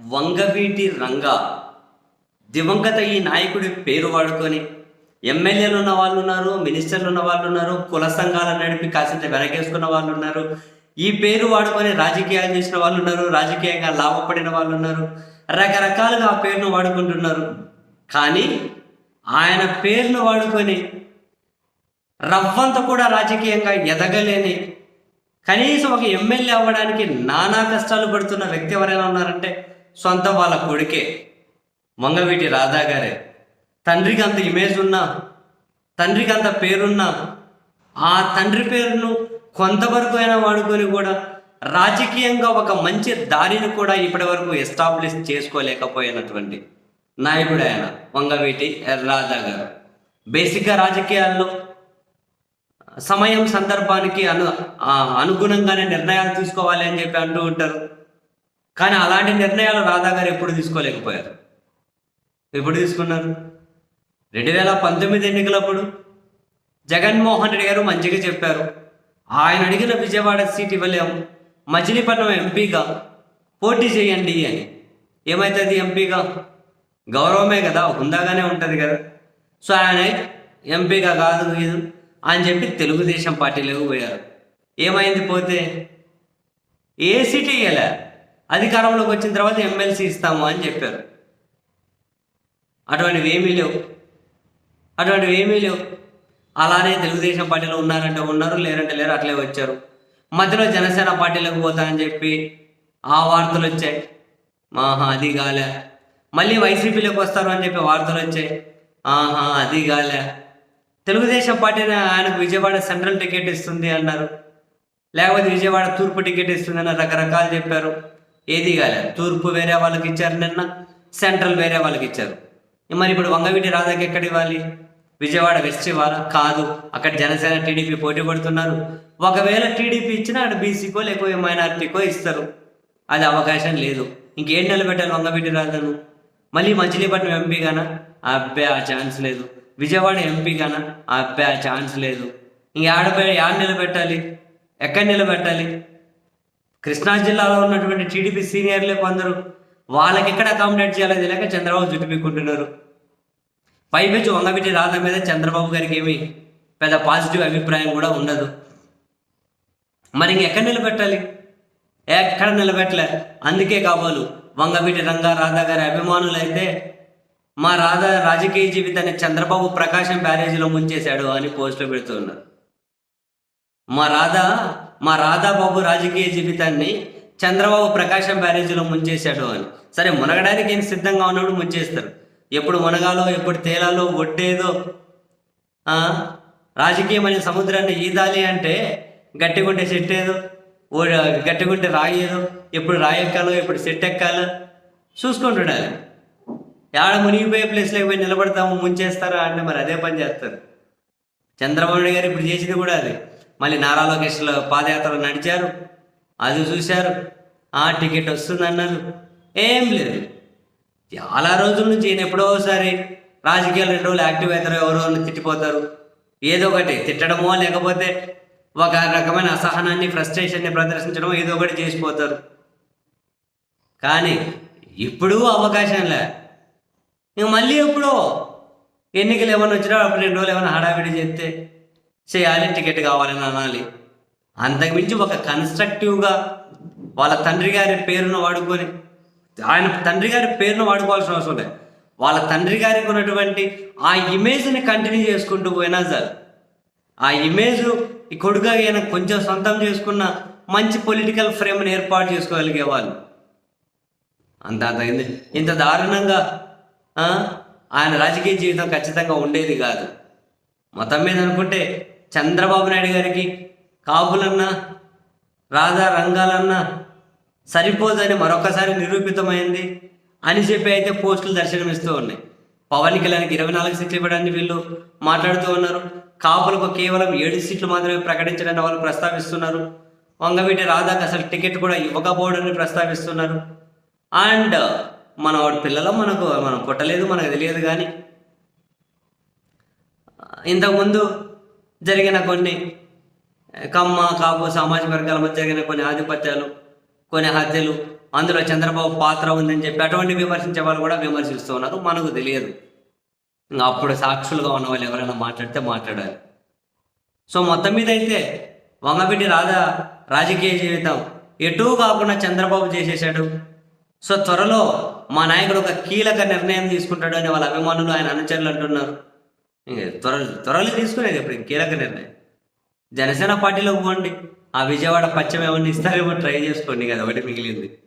వంగవీటి రంగ. దివంగత ఈ నాయకుడి పేరు వాడుకొని ఎమ్మెల్యేలు ఉన్న వాళ్ళు ఉన్నారు మినిస్టర్లు ఉన్న వాళ్ళు ఉన్నారు కుల సంఘాలను నడిపి కాసింత వెనకేసుకున్న వాళ్ళు ఉన్నారు. ఈ పేరు వాడుకొని రాజకీయాలు చేసిన వాళ్ళు ఉన్నారు రాజకీయంగా లాభపడిన వాళ్ళు ఉన్నారు. రకరకాలుగా ఆ పేరును వాడుకుంటున్నారు. కానీ ఆయన పేరును వాడుకొని రవ్వంత కూడా రాజకీయంగా ఎదగలేని కనీసం ఒక ఎమ్మెల్యే అవ్వడానికి నానా కష్టాలు పడుతున్న వ్యక్తి ఎవరైనా ఉన్నారంటే సొంత వాళ్ళ కొడుకే. మంగవీటి రాధా గారే. తండ్రికి అంత ఇమేజ్ ఉన్నా తండ్రికి అంత పేరున్నా ఆ తండ్రి పేరును కొంతవరకు అయినా వాడుకొని కూడా రాజకీయంగా ఒక మంచి దారిని కూడా ఇప్పటి వరకు ఎస్టాబ్లిష్ చేసుకోలేకపోయినటువంటి నాయకుడు ఆయన వంగవీటి రాధా గారు. బేసిక్గా రాజకీయాల్లో సమయం సందర్భానికి అను అనుగుణంగానే నిర్ణయాలు తీసుకోవాలి అని చెప్పి అంటూ ఉంటారు. కానీ అలాంటి నిర్ణయాలు రాధా గారు ఎప్పుడు తీసుకోలేకపోయారు. ఎప్పుడు తీసుకున్నారు? రెండు వేల పంతొమ్మిది ఎన్నికలప్పుడు జగన్మోహన్ రెడ్డి గారు మంచిగా చెప్పారు. ఆయన అడిగిన విజయవాడ సీట్ ఇవ్వలేము. మచిలీపట్నం ఎంపీగా పోటీ చేయండి అని. ఏమవుతుంది ఎంపీగా? గౌరవమే కదా హుందాగానే ఉంటుంది కదా. సో ఆయన ఎంపీగా కాదు ఇది అని చెప్పి తెలుగుదేశం పార్టీలోకి పోయారు ఏమైంది పోతే? ఏ సీట్ ఇవ్వలే అధికారంలోకి వచ్చిన తర్వాత ఎమ్మెల్సీ ఇస్తాము అని చెప్పారు. అటువంటివి ఏమీ లేవు. అటువంటివి ఏమీ లేవు. అలానే తెలుగుదేశం పార్టీలో ఉన్నారంటే ఉన్నారు లేరంటే లేరు అట్లే వచ్చారు. మధ్యలో జనసేన పార్టీలోకి పోతానని చెప్పి ఆ వార్తలు వచ్చాయి. ఆహా అది కాలే. మళ్ళీ వైసీపీలోకి వస్తారు అని చెప్పి వార్తలు వచ్చాయి. ఆహా అది కాలే. తెలుగుదేశం పార్టీని ఆయనకు విజయవాడ సెంట్రల్ టికెట్ ఇస్తుంది అన్నారు. లేకపోతే విజయవాడ తూర్పు టికెట్ ఇస్తుంది అన్న రకరకాలు చెప్పారు. ఏది కాలే? తూర్పు వేరే వాళ్ళకి ఇచ్చారు నిన్న సెంట్రల్ వేరే వాళ్ళకి ఇచ్చారు. మరి ఇప్పుడు వంగవీటి రాధాకి ఎక్కడ ఇవ్వాలి? విజయవాడ వెస్ట్ ఇవ్వాలా కాదు. అక్కడ జనసేన టీడీపీ పోటీ పడుతున్నారు. ఒకవేళ టీడీపీ ఇచ్చినా అక్కడ బీసీకో లేకపోతే మైనారిటీకో ఇస్తారు. అది అవకాశం లేదు. ఇంకేం నిలబెట్టాలి వంగవీటి రాధను? మళ్ళీ మచిలీపట్నం ఎంపీ గానా? ఆ అబ్బాయి ఆ ఛాన్స్ లేదు. విజయవాడ ఎంపీ గానా? ఆ ఆ ఛాన్స్ లేదు. ఇంక ఆడపై ఆడ నిలబెట్టాలి? ఎక్కడ నిలబెట్టాలి? కృష్ణా జిల్లాలో ఉన్నటువంటి టీడీపీ సీనియర్లే కొందరు. వాళ్ళకి ఎక్కడ అకామిడేట్ చేయాలో తెలియక చంద్రబాబు జుట్టు పీక్కుంటున్నారు పైపెచ్చు వంగవీటి రాధ మీద చంద్రబాబు గారికి ఏమి పెద్ద పాజిటివ్ అభిప్రాయం కూడా ఉండదు. మరి ఇంక ఎక్కడ నిలబెట్టాలి? ఎక్కడ నిలబెట్టలే? అందుకే కాబోలు వంగవీటి రంగా రాధా గారి అభిమానులు అయితే మా రాధా రాజకీయ జీవితాన్ని చంద్రబాబు ప్రకాశం బ్యారేజీలో ముంచేశాడు అని పోస్టులు పెడుతున్నారు. మా రాధా మా రాధాబాబు రాజకీయ జీవితాన్ని చంద్రబాబు ప్రకాశం బ్యారేజీలో ముంచేశాడు అని. సరే మునగడానికి ఏం సిద్ధంగా ఉన్నప్పుడు ముంచేస్తారు? ఎప్పుడు మునగాలో ఎప్పుడు తేలాలో ఒడ్డేదో రాజకీయం అనే సముద్రాన్ని ఈదాలి అంటే గట్టిగుంటే సెట్ ఏదో ఓ గట్టిగుంటే రాయేదో ఎప్పుడు రాయెక్కాలో ఎప్పుడు సెట్ ఎక్కాలో చూసుకుంటుండాలి. ఆడ మునిగిపోయే ప్లేస్లోకి పోయి నిలబడతాము ముంచేస్తారా అంటే మరి అదే పని చేస్తారు. చంద్రబాబు నాయుడు గారు ఇప్పుడు చేసింది కూడా అది. మళ్ళీ నారా లోకేష్లో పాదయాత్ర నడిచారు. అది చూశారు. ఆ టికెట్ వస్తుందన్నారు. ఏం లేదు. చాలా రోజుల నుంచి ఈయన ఎప్పుడో ఒకసారి రాజకీయాలు రెండు రోజులు యాక్టివ్ అవుతారు ఎవరో తిట్టిపోతారు. ఏదో ఒకటి తిట్టడమో లేకపోతే ఒక రకమైన అసహనాన్ని ఫ్రస్ట్రేషన్ని ప్రదర్శించడం ఏదో ఒకటి చేసిపోతారు. కానీ ఇప్పుడు అవకాశం లే. ఇంక మళ్ళీ ఎప్పుడో ఎన్నికలు ఏమైనా వచ్చినా అప్పుడు రెండు రోజులు ఏమైనా హడావిడి చేస్తే చేయాలి టికెట్ కావాలని అనాలి. అంతకుమించి ఒక కన్స్ట్రక్టివ్గా వాళ్ళ తండ్రి గారి పేరును వాడుకొని ఆయన తండ్రి గారి పేరును వాడుకోవాల్సిన అవసరం లేదు. వాళ్ళ తండ్రి గారికి ఉన్నటువంటి ఆ ఇమేజ్ని కంటిన్యూ చేసుకుంటూ పోయినా సార్ ఆ ఇమేజ్ ఈ కొడుగా అయినా కొంచెం సొంతం చేసుకున్న మంచి పొలిటికల్ ఫ్రేమ్ని ఏర్పాటు చేసుకోగలిగే వాళ్ళు. అంత అంత ఇంత- దారుణంగా ఆయన రాజకీయ జీవితం ఖచ్చితంగా ఉండేది కాదు. మొత్తం మీద అనుకుంటే చంద్రబాబు నాయుడు గారికి కాపులన్నా రాధా రంగాలన్నా సరిపోదని మరొకసారి నిరూపితమైంది అని చెప్పి అయితే పోస్టులు దర్శనమిస్తూ ఉన్నాయి. పవన్ కళ్యాణ్కి ఇరవై నాలుగు సీట్లు ఇవ్వడానికి వీళ్ళు మాట్లాడుతూ ఉన్నారు. కాపులకు కేవలం ఏడు సీట్లు మాత్రమే ప్రకటించడానికి వాళ్ళు ప్రస్తావిస్తున్నారు. వంగవీటి రాధాకి అసలు టికెట్ కూడా ఇవ్వకపోవడాన్ని ప్రస్తావిస్తున్నారు. అండ్ మన వాడి పిల్లలు మనకు మనం పుట్టలేదు మనకు తెలియదు కానీ ఇంతకుముందు జరిగిన కొన్ని కమ్మ కాపు సామాజిక వర్గాల మధ్య జరిగిన కొన్ని ఆధిపత్యాలు కొన్ని హత్యలు అందులో చంద్రబాబు పాత్ర ఉందని చెప్పి అటువంటి విమర్శించే వాళ్ళు కూడా విమర్శిస్తూ ఉన్నారు. మనకు తెలియదు. ఇంకా అప్పుడు సాక్షులుగా ఉన్న వాళ్ళు ఎవరైనా మాట్లాడితే మాట్లాడాలి. సో మొత్తం మీద అయితే వంగబిడ్డి రాధా రాజకీయ జీవితం ఎటూ కాకుండా చంద్రబాబు చేసేసాడు. సో త్వరలో మా నాయకుడు ఒక కీలక నిర్ణయం తీసుకుంటాడు అని వాళ్ళ అభిమానులు ఆయన అనుచరులు అంటున్నారు. త్వర త్వరలో తీసుకునేది ఇప్పుడు కీలక నిర్ణయం. జనసేన పార్టీలో పోండి. ఆ విజయవాడ పచ్చం ఏమన్నా ఇస్తారేమో ట్రై చేసుకోండి కదా ఒకటి మిగిలింది.